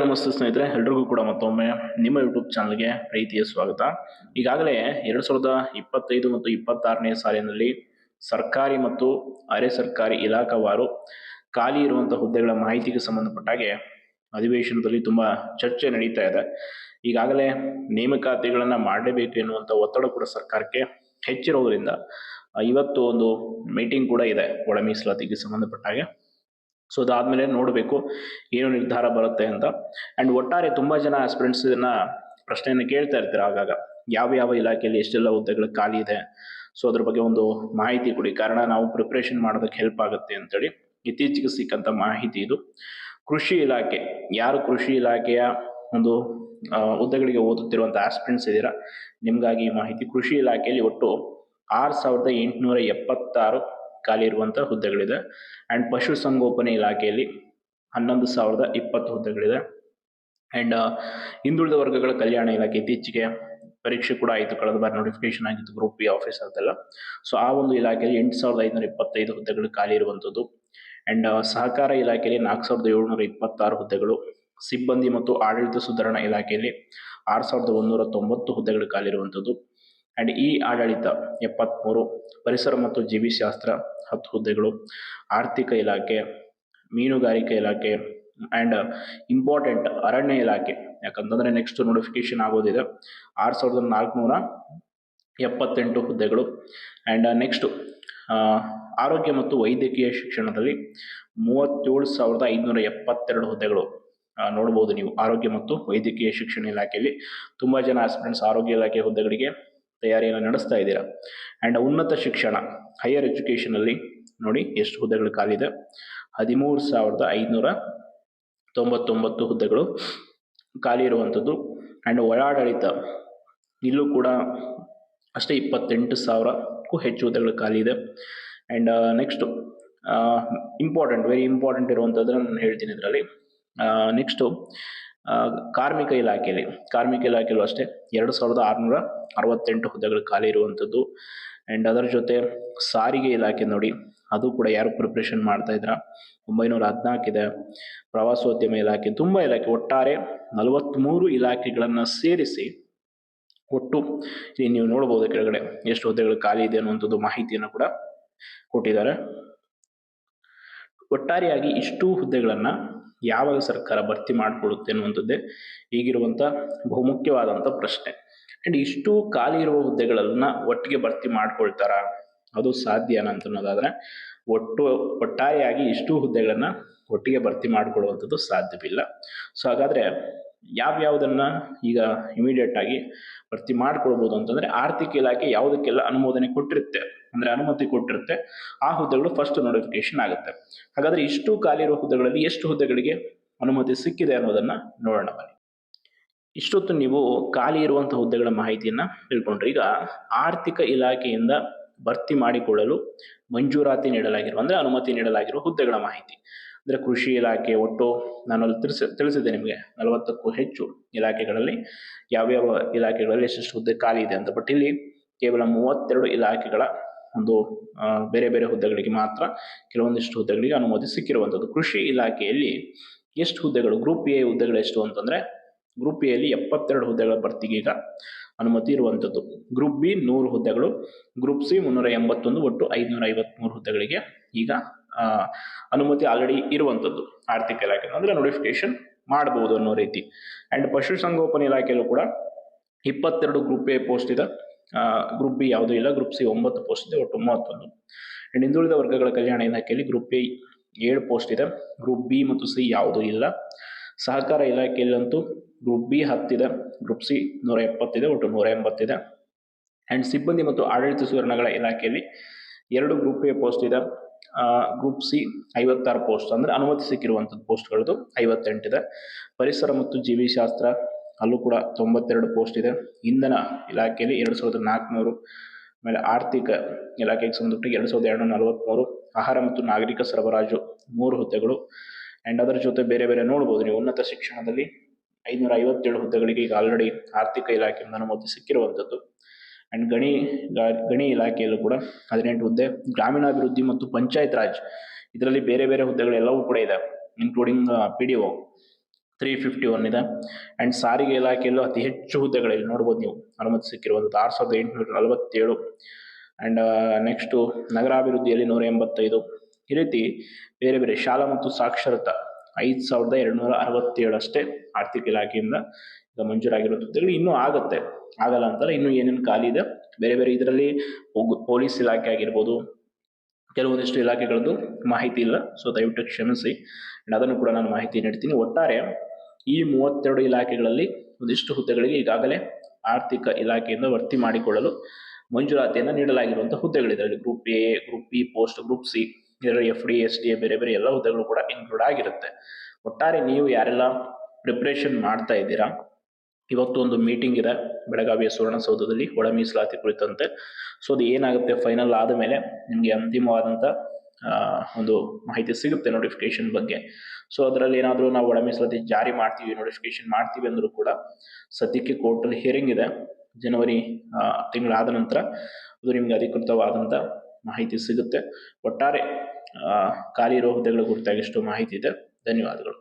ನಮಸ್ತೆ ಸ್ನೇಹಿತರೆ, ಎಲ್ರಿಗೂ ಕೂಡ ಮತ್ತೊಮ್ಮೆ ನಿಮ್ಮ ಯೂಟ್ಯೂಬ್ ಚಾನಲ್ಗೆ ಪ್ರೀತಿಯ ಸ್ವಾಗತ. ಈಗಾಗಲೇ ಎರಡು ಸಾವಿರದ ಇಪ್ಪತ್ತೈದು ಮತ್ತು ಇಪ್ಪತ್ತಾರನೇ ಸಾಲಿನಲ್ಲಿ ಸರ್ಕಾರಿ ಮತ್ತು ಅರೆ ಸರ್ಕಾರಿ ಇಲಾಖಾವಾರು ಖಾಲಿ ಇರುವಂತಹ ಹುದ್ದೆಗಳ ಮಾಹಿತಿಗೆ ಸಂಬಂಧಪಟ್ಟ ಹಾಗೆ ಅಧಿವೇಶನದಲ್ಲಿ ತುಂಬಾ ಚರ್ಚೆ ನಡೀತಾ ಇದೆ. ಈಗಾಗಲೇ ನೇಮಕಾತಿಗಳನ್ನ ಮಾಡಲೇಬೇಕು ಎನ್ನುವಂತ ಒತ್ತಡ ಕೂಡ ಸರ್ಕಾರಕ್ಕೆ ಹೆಚ್ಚಿರೋದ್ರಿಂದ ಇವತ್ತು ಒಂದು ಮೀಟಿಂಗ್ ಕೂಡ ಇದೆ ಒಳ ಮೀಸಲಾತಿಗೆ ಸಂಬಂಧಪಟ್ಟ ಹಾಗೆ. ಸೊ ಅದಾದ್ಮೇಲೆ ನೋಡಬೇಕು ಏನು ನಿರ್ಧಾರ ಬರುತ್ತೆ ಅಂತ. ಅಂಡ್ ಒಟ್ಟಾರೆ ತುಂಬಾ ಜನ ಆಸ್ಪಿರೆಂಟ್ಸ್ ಇದನ್ನ ಪ್ರಶ್ನೆಯನ್ನು ಕೇಳ್ತಾ ಇರ್ತೀರ ಆಗಾಗ. ಯಾವ ಯಾವ ಇಲಾಖೆಯಲ್ಲಿ ಎಷ್ಟೆಲ್ಲ ಹುದ್ದೆಗಳು ಖಾಲಿ ಇದೆ? ಸೊ ಅದ್ರ ಬಗ್ಗೆ ಒಂದು ಮಾಹಿತಿ ಕೊಡಿ. ಕಾರಣ ನಾವು ಪ್ರಿಪ್ರೇಷನ್ ಮಾಡೋದಕ್ಕೆ ಹೆಲ್ಪ್ ಆಗುತ್ತೆ ಅಂತೇಳಿ ಇತ್ತೀಚೆಗೆ ಸಿಕ್ಕಂತ ಮಾಹಿತಿ ಇದು. ಕೃಷಿ ಇಲಾಖೆ. ಯಾರು ಕೃಷಿ ಇಲಾಖೆಯ ಒಂದು ಹುದ್ದೆಗಳಿಗೆ ಓದುತ್ತಿರುವಂಥ ಆಸ್ಪಿರೆಂಟ್ಸ್ ಇದ್ದೀರಾ ನಿಮಗಾಗಿ ಈ ಮಾಹಿತಿ. ಕೃಷಿ ಇಲಾಖೆಯಲ್ಲಿ ಒಟ್ಟು ಆರ್ ಸಾವಿರದ ಎಂಟುನೂರ ಎಪ್ಪತ್ತಾರು ಖಾಲಿ ಇರುವಂತಹ ಹುದ್ದೆಗಳಿದೆ. ಅಂಡ್ ಪಶು ಸಂಗೋಪನೆ ಇಲಾಖೆಯಲ್ಲಿ ಹನ್ನೊಂದು ಸಾವಿರದ ಇಪ್ಪತ್ತು ಹುದ್ದೆಗಳಿದೆ. ಅಂಡ್ ಹಿಂದುಳಿದ ವರ್ಗಗಳ ಕಲ್ಯಾಣ ಇಲಾಖೆ ಇತ್ತೀಚೆಗೆ ಪರೀಕ್ಷೆ ಕೂಡ ಆಯಿತು. ಕಳೆದ ಬಾರಿ ನೋಟಿಫಿಕೇಶನ್ ಆಗಿತ್ತು ಗ್ರೂಪ್ ಬಿ ಆಫೀಸ್ ಅಂತೆಲ್ಲ ಸೊ ಆ ಒಂದು ಇಲಾಖೆಯಲ್ಲಿ ಎಂಟು ಸಾವಿರದ ಐದುನೂರ ಇಪ್ಪತ್ತೈದು ಹುದ್ದೆಗಳು ಖಾಲಿ ಇರುವಂಥದ್ದು ಅಂಡ್ ಸಹಕಾರ ಇಲಾಖೆಯಲ್ಲಿ ನಾಲ್ಕು ಸಾವಿರದ ಏಳುನೂರ ಇಪ್ಪತ್ತಾರು ಹುದ್ದೆಗಳು. ಸಿಬ್ಬಂದಿ ಮತ್ತು ಆಡಳಿತ ಸುಧಾರಣಾ ಇಲಾಖೆಯಲ್ಲಿ ಆರು ಸಾವಿರದ ಒಂದೂರ ತೊಂಬತ್ತು ಹುದ್ದೆಗಳು ಖಾಲಿ ಇರುವಂಥದ್ದು ಅಂಡ್ ಈ ಆಡಳಿತ ಎಪ್ಪತ್ತ್ಮೂರು ಪರಿಸರ ಮತ್ತು ಜೀವಿಶಾಸ್ತ್ರ ಹತ್ತು ಹುದ್ದೆಗಳು, ಆರ್ಥಿಕ ಇಲಾಖೆ, ಮೀನುಗಾರಿಕೆ ಇಲಾಖೆ ಆ್ಯಂಡ್ ಇಂಪಾರ್ಟೆಂಟ್ ಅರಣ್ಯ ಇಲಾಖೆ. ಯಾಕಂತಂದರೆ ನೆಕ್ಸ್ಟ್ ನೋಟಿಫಿಕೇಶನ್ ಆಗೋದಿದೆ. ಆರು ಸಾವಿರದ ನಾಲ್ಕುನೂರ ಎಪ್ಪತ್ತೆಂಟು ಹುದ್ದೆಗಳು. ಆ್ಯಂಡ್ ನೆಕ್ಸ್ಟು ಆರೋಗ್ಯ ಮತ್ತು ವೈದ್ಯಕೀಯ ಶಿಕ್ಷಣದಲ್ಲಿ ಮೂವತ್ತೇಳು ಸಾವಿರದ ಐದುನೂರ ಎಪ್ಪತ್ತೆರಡು ಹುದ್ದೆಗಳು. ನೋಡ್ಬೋದು ನೀವು ಆರೋಗ್ಯ ಮತ್ತು ವೈದ್ಯಕೀಯ ಶಿಕ್ಷಣ ಇಲಾಖೆಯಲ್ಲಿ. ತುಂಬ ಜನ ಆಸ್ಪಿರೆಂಟ್ಸ್ ಆರೋಗ್ಯ ಇಲಾಖೆ ಹುದ್ದೆಗಳಿಗೆ ತಯಾರಿಯನ್ನು ನಡೆಸ್ತಾ ಇದ್ದೀರಾ? ಆ್ಯಂಡ್ ಉನ್ನತ ಶಿಕ್ಷಣ ಹೈಯರ್ ಎಜುಕೇಷನಲ್ಲಿ ನೋಡಿ ಎಷ್ಟು ಹುದ್ದೆಗಳು ಖಾಲಿದೆ. ಹದಿಮೂರು ಸಾವಿರದ ಐದುನೂರ ತೊಂಬತ್ತೊಂಬತ್ತು ಹುದ್ದೆಗಳು ಖಾಲಿ ಇರುವಂಥದ್ದು. ಆ್ಯಂಡ್ ಒಳಾಡಳಿತ, ಇಲ್ಲೂ ಕೂಡ ಅಷ್ಟೇ ಇಪ್ಪತ್ತೆಂಟು ಸಾವಿರಕ್ಕೂ ಹೆಚ್ಚು ಹುದ್ದೆಗಳು ಖಾಲಿ ಇದೆ. And next important very important ಇರುವಂಥದ್ದನ್ನು ನಾನು ಹೇಳ್ತೀನಿ ಇದರಲ್ಲಿ. ನೆಕ್ಸ್ಟು ಕಾರ್ಮಿಕ ಇಲಾಖೆಯಲ್ಲಿ, ಕಾರ್ಮಿಕ ಇಲಾಖೆಯಲ್ಲೂ ಅಷ್ಟೇ, ಎರಡು ಸಾವಿರದ ಆರುನೂರ ಅರವತ್ತೆಂಟು ಹುದ್ದೆಗಳು ಖಾಲಿ ಇರುವಂಥದ್ದು. ಆ್ಯಂಡ್ ಅದರ ಜೊತೆ ಸಾರಿಗೆ ಇಲಾಖೆ ನೋಡಿ, ಅದು ಕೂಡ ಯಾರು ಪ್ರಿಪ್ರೇಷನ್ ಮಾಡ್ತಾ ಇದ್ರ? ಒಂಬೈನೂರ ಹದಿನಾಲ್ಕಿದೆ ಪ್ರವಾಸೋದ್ಯಮ ಇಲಾಖೆ, ತುಂಬ ಇಲಾಖೆ, ಒಟ್ಟಾರೆ ನಲವತ್ತ್ಮೂರು ಇಲಾಖೆಗಳನ್ನು ಸೇರಿಸಿ ಒಟ್ಟು ನೀವು ನೋಡ್ಬೋದು ಕೆಳಗಡೆ ಎಷ್ಟು ಹುದ್ದೆಗಳು ಖಾಲಿ ಇದೆ ಅನ್ನುವಂಥದ್ದು ಮಾಹಿತಿಯನ್ನು ಕೂಡ ಕೊಟ್ಟಿದ್ದಾರೆ. ಒಟ್ಟಾರೆಯಾಗಿ ಇಷ್ಟು ಹುದ್ದೆಗಳನ್ನ ಯಾವಾಗ ಸರ್ಕಾರ ಭರ್ತಿ ಮಾಡಿಕೊಡುತ್ತೆ ಅನ್ನುವಂಥದ್ದೇ ಈಗಿರುವಂಥ ಬಹುಮುಖ್ಯವಾದಂಥ ಪ್ರಶ್ನೆ. ಆ್ಯಂಡ್ ಇಷ್ಟು ಖಾಲಿ ಇರುವ ಹುದ್ದೆಗಳನ್ನ ಒಟ್ಟಿಗೆ ಭರ್ತಿ ಮಾಡ್ಕೊಳ್ತಾರ? ಅದು ಸಾಧ್ಯ ಅಂತ ಅನ್ನೋದಾದರೆ, ಒಟ್ಟು ಒಟ್ಟಾರೆಯಾಗಿ ಇಷ್ಟು ಹುದ್ದೆಗಳನ್ನು ಒಟ್ಟಿಗೆ ಭರ್ತಿ ಮಾಡಿಕೊಳ್ಳುವಂಥದ್ದು ಸಾಧ್ಯವಿಲ್ಲ. ಸೊ ಹಾಗಾದ್ರೆ ಯಾವ್ಯಾವುದನ್ನ ಈಗ ಇಮಿಡಿಯೇಟ್ ಆಗಿ ಭರ್ತಿ ಮಾಡ್ಕೊಳ್ಬೋದು ಅಂತಂದ್ರೆ ಆರ್ಥಿಕ ಇಲಾಖೆ ಯಾವುದಕ್ಕೆಲ್ಲ ಅನುಮೋದನೆ ಕೊಟ್ಟಿರುತ್ತೆ, ಅಂದ್ರೆ ಅನುಮತಿ ಕೊಟ್ಟಿರುತ್ತೆ, ಆ ಹುದ್ದೆಗಳು ಫಸ್ಟ್ ನೋಟಿಫಿಕೇಶನ್ ಆಗುತ್ತೆ. ಹಾಗಾದ್ರೆ ಇಷ್ಟು ಖಾಲಿ ಇರುವ ಹುದ್ದೆಗಳಲ್ಲಿ ಎಷ್ಟು ಹುದ್ದೆಗಳಿಗೆ ಅನುಮತಿ ಸಿಕ್ಕಿದೆ ಅನ್ನೋದನ್ನ ನೋಡೋಣ ಬನ್ನಿ. ಇಷ್ಟೊತ್ತು ನೀವು ಖಾಲಿ ಇರುವಂಥ ಹುದ್ದೆಗಳ ಮಾಹಿತಿಯನ್ನ ತಿಳ್ಕೊಂಡ್ರೆ. ಈಗ ಆರ್ಥಿಕ ಇಲಾಖೆಯಿಂದ ಭರ್ತಿ ಮಾಡಿಕೊಳ್ಳಲು ಮಂಜೂರಾತಿ ನೀಡಲಾಗಿರುವ, ಅಂದ್ರೆ ಅನುಮತಿ ನೀಡಲಾಗಿರುವ ಹುದ್ದೆಗಳ ಮಾಹಿತಿ. ಅಂದ್ರೆ ಕೃಷಿ ಇಲಾಖೆ ಒಟ್ಟು ನಾನು ಅಲ್ಲಿ ತಿಳಿಸ, ತಿಳಿಸಿದೆ ನಿಮಗೆ. ನಲವತ್ತಕ್ಕೂ ಹೆಚ್ಚು ಇಲಾಖೆಗಳಲ್ಲಿ ಯಾವ್ಯಾವ ಇಲಾಖೆಗಳಲ್ಲಿ ಎಷ್ಟೆಷ್ಟು ಹುದ್ದೆ ಖಾಲಿ ಇದೆ ಅಂತ. ಬಟ್ ಇಲ್ಲಿ ಕೇವಲ ಮೂವತ್ತೆರಡು ಇಲಾಖೆಗಳ ಒಂದು ಬೇರೆ ಬೇರೆ ಹುದ್ದೆಗಳಿಗೆ ಮಾತ್ರ ಕೆಲವೊಂದಿಷ್ಟು ಹುದ್ದೆಗಳಿಗೆ ಅನುಮತಿ ಸಿಕ್ಕಿರುವಂಥದ್ದು. ಕೃಷಿ ಇಲಾಖೆಯಲ್ಲಿ ಎಷ್ಟು ಹುದ್ದೆಗಳು ಗ್ರೂಪ್ ಎ ಹುದ್ದೆಗಳು ಎಷ್ಟು ಅಂತಂದರೆ ಗ್ರೂಪ್ ಎಲ್ಲಿ ಎಪ್ಪತ್ತೆರಡು ಹುದ್ದೆಗಳ ಭರ್ತಿಗೆ ಈಗ ಅನುಮತಿ ಇರುವಂಥದ್ದು. ಗ್ರೂಪ್ ಬಿ ನೂರು ಹುದ್ದೆಗಳು ಗ್ರೂಪ್ ಸಿ ಮುನ್ನೂರ ಎಂಬತ್ತೊಂದು ಒಟ್ಟು ಐದುನೂರ ಐವತ್ಮೂರು ಹುದ್ದೆಗಳಿಗೆ ಈಗ ಅನುಮತಿ ಆಲ್ರೆಡಿ ಇರುವಂಥದ್ದು ಆರ್ಥಿಕ ಇಲಾಖೆ ಅಂದರೆ ನೋಟಿಫಿಕೇಶನ್ ಮಾಡಬಹುದು ಅನ್ನೋ ರೀತಿ. ಅಂಡ್ ಪಶುಸಂಗೋಪನೆ ಇಲಾಖೆಯಲ್ಲೂ ಕೂಡ ಇಪ್ಪತ್ತೆರಡು ಗ್ರೂಪ್ ಎ ಪೋಸ್ಟ್ ಇದೆ. ಗ್ರೂಪ್ ಬಿ ಯಾವುದೂ ಇಲ್ಲ ಗ್ರೂಪ್ ಸಿ ಒಂಬತ್ತು ಪೋಸ್ಟ್ ಇದೆ, ಒಟ್ಟು ಮೂವತ್ತೊಂದು. ಅಂಡ್ ಹಿಂದುಳಿದ ವರ್ಗಗಳ ಕಲ್ಯಾಣ ಇಲಾಖೆಯಲ್ಲಿ ಗ್ರೂಪ್ ಎ ಏಳು ಪೋಸ್ಟ್ ಇದೆ. ಗ್ರೂಪ್ ಬಿ ಮತ್ತು ಸಿ ಯಾವುದೂ ಇಲ್ಲ. ಸಹಕಾರ ಇಲಾಖೆಯಲ್ಲಂತೂ ಗ್ರೂಪ್ ಬಿ ಹತ್ತಿದೆ ಗ್ರೂಪ್ ಸಿ ನೂರ ಎಪ್ಪತ್ತಿದೆ ಒಟ್ಟು ನೂರ ಎಂಬತ್ತಿದೆ ಅಂಡ್ ಸಿಬ್ಬಂದಿ ಮತ್ತು ಆಡಳಿತ ಸುವರ್ಣಗಳ ಇಲಾಖೆಯಲ್ಲಿ ಎರಡು ಗ್ರೂಪ್ ಎ ಪೋಸ್ಟ್ ಇದೆ. ಗ್ರೂಪ್ ಸಿ ಐವತ್ತಾರು ಪೋಸ್ಟ್ ಅಂದ್ರೆ ಅನುಮತಿ ಸಿಕ್ಕಿರುವಂಥದ್ದು ಪೋಸ್ಟ್ಗಳದ್ದು ಐವತ್ತೆಂಟಿದೆ ಪರಿಸರ ಮತ್ತು ಜೀವಿಶಾಸ್ತ್ರ ಅಲ್ಲೂ ಕೂಡ ತೊಂಬತ್ತೆರಡು ಪೋಸ್ಟ್ ಇದೆ. ಇಂಧನ ಇಲಾಖೆಯಲ್ಲಿ ಎರಡು ಸಾವಿರದ ನಾಲ್ಕುನೂರು ಆಮೇಲೆ ಆರ್ಥಿಕ ಇಲಾಖೆಗೆ ಸಂಬಂಧಪಟ್ಟ ಎರಡು ಸಾವಿರದ ಎರಡುನೂರ ನಲವತ್ತ್ಮೂರು ಆಹಾರ ಮತ್ತು ನಾಗರಿಕ ಸರಬರಾಜು ಮೂರು ಹುದ್ದೆಗಳು. ಆ್ಯಂಡ್ ಅದರ ಜೊತೆ ಬೇರೆ ಬೇರೆ ನೋಡ್ಬೋದು ನೀವು. ಉನ್ನತ ಶಿಕ್ಷಣದಲ್ಲಿ ಐನೂರ ಐವತ್ತೇಳು ಹುದ್ದೆಗಳಿಗೆ ಈಗ ಆಲ್ರೆಡಿ ಆರ್ಥಿಕ ಇಲಾಖೆಯಿಂದ ಅನುಮತಿ ಸಿಕ್ಕಿರುವಂಥದ್ದು. ಆ್ಯಂಡ್ ಗಣಿ ಗಣಿ ಇಲಾಖೆಯಲ್ಲೂ ಕೂಡ ಹದಿನೆಂಟು ಹುದ್ದೆ, ಗ್ರಾಮೀಣಾಭಿವೃದ್ಧಿ ಮತ್ತು ಪಂಚಾಯತ್ ರಾಜ್ ಇದರಲ್ಲಿ ಬೇರೆ ಬೇರೆ ಹುದ್ದೆಗಳೆಲ್ಲವೂ ಕೂಡ ಇದೆ including P D O three fifty one ಇದೆ. ಆ್ಯಂಡ್ ಸಾರಿಗೆ ಇಲಾಖೆಯಲ್ಲೂ ಅತಿ ಹೆಚ್ಚು ಹುದ್ದೆಗಳಲ್ಲಿ ನೋಡ್ಬೋದು ನೀವು ಅನುಮತಿ ಸಿಕ್ಕಿರುವಂಥದ್ದು, ಆರು ಸಾವಿರದ ಎಂಟುನೂರ ನಲವತ್ತೇಳು ಆ್ಯಂಡ್ ನೆಕ್ಸ್ಟು ನಗರಾಭಿವೃದ್ಧಿಯಲ್ಲಿ ನೂರ ಎಂಬತ್ತೈದು. ಈ ರೀತಿ ಬೇರೆ ಬೇರೆ ಶಾಲಾ ಮತ್ತು ಸಾಕ್ಷರತಾ ಐದು ಸಾವಿರದ ಎರಡುನೂರ ಅರವತ್ತೇಳು ಅಷ್ಟೇ ಆರ್ಥಿಕ ಇಲಾಖೆಯಿಂದ ಈಗ ಮಂಜೂರಾಗಿರೋ ಹುದ್ದೆಗಳು ಇನ್ನೂ ಆಗುತ್ತೆ. ಆಗಲ್ಲ ಅಂತಲ್ಲ ಇನ್ನೂ ಏನೇನು ಖಾಲಿ ಇದೆ. ಬೇರೆ ಬೇರೆ ಇದರಲ್ಲಿ ಪೊಲೀಸ್ ಇಲಾಖೆ ಆಗಿರ್ಬೋದು, ಕೆಲವೊಂದಿಷ್ಟು ಇಲಾಖೆಗಳದ್ದು ಮಾಹಿತಿ ಇಲ್ಲ. ಸೊ ದಯವಿಟ್ಟು ಕ್ಷಮಿಸಿ. ಅದನ್ನು ಕೂಡ ನಾನು ಮಾಹಿತಿ ನೀಡ್ತೀನಿ. ಒಟ್ಟಾರೆ ಈ ಮೂವತ್ತೆರಡು ಇಲಾಖೆಗಳಲ್ಲಿ ಒಂದಿಷ್ಟು ಹುದ್ದೆಗಳಿಗೆ ಈಗಾಗಲೇ ಆರ್ಥಿಕ ಇಲಾಖೆಯಿಂದ ಭರ್ತಿ ಮಾಡಿಕೊಳ್ಳಲು ಮಂಜೂರಾತಿಯನ್ನು ನೀಡಲಾಗಿರುವಂಥ ಹುದ್ದೆಗಳಿದೆ. Group A group B post group C ಇದರಲ್ಲಿ ಎಫ್ ಡಿ ಎಸ್ ಡಿ ಬೇರೆ ಬೇರೆ ಎಲ್ಲ ಹುದ್ದೆಗಳು ಕೂಡ ಇನ್ಕ್ಲೂಡ್ ಆಗಿರುತ್ತೆ. ಒಟ್ಟಾರೆ ನೀವು ಯಾರೆಲ್ಲ ಪ್ರಿಪ್ರೇಷನ್ ಮಾಡ್ತಾ ಇದ್ದೀರಾ, ಇವತ್ತು ಒಂದು ಮೀಟಿಂಗ್ ಇದೆ ಬೆಳಗಾವಿಯ ಸುವರ್ಣಸೌಧದಲ್ಲಿ, ಒಳ ಮೀಸಲಾತಿ ಕುರಿತಂತೆ. ಸೊ ಅದು ಏನಾಗುತ್ತೆ? ಫೈನಲ್ ಆದ ಮೇಲೆ ನಿಮಗೆ ಅಂತಿಮವಾದಂಥ ಒಂದು ಮಾಹಿತಿ ಸಿಗುತ್ತೆ ನೋಟಿಫಿಕೇಶನ್ ಬಗ್ಗೆ. ಸೊ ಅದರಲ್ಲಿ ಏನಾದರೂ ನಾವು ಒಳ ಮೀಸಲಾತಿ ಜಾರಿ ಮಾಡ್ತೀವಿ ನೋಟಿಫಿಕೇಶನ್ ಮಾಡ್ತೀವಿ ಅಂದರೂ ಕೂಡ ಸದ್ಯಕ್ಕೆ ಕೋರ್ಟಲ್ಲಿ ಹಿಯರಿಂಗ್ ಇದೆ. ಜನವರಿ ತಿಂಗಳಾದ ನಂತರ ಅದು ನಿಮಗೆ ಅಧಿಕೃತವಾದಂಥ ಮಾಹಿತಿ ಸಿಗುತ್ತೆ. ಒಟ್ಟಾರೆ ಖಾಲಿ ಇರೋ ಹುದ್ದೆಗಳ ಕುರಿತಾಗಿ ಇಷ್ಟು ಮಾಹಿತಿ ಇದೆ. ಧನ್ಯವಾದಗಳು.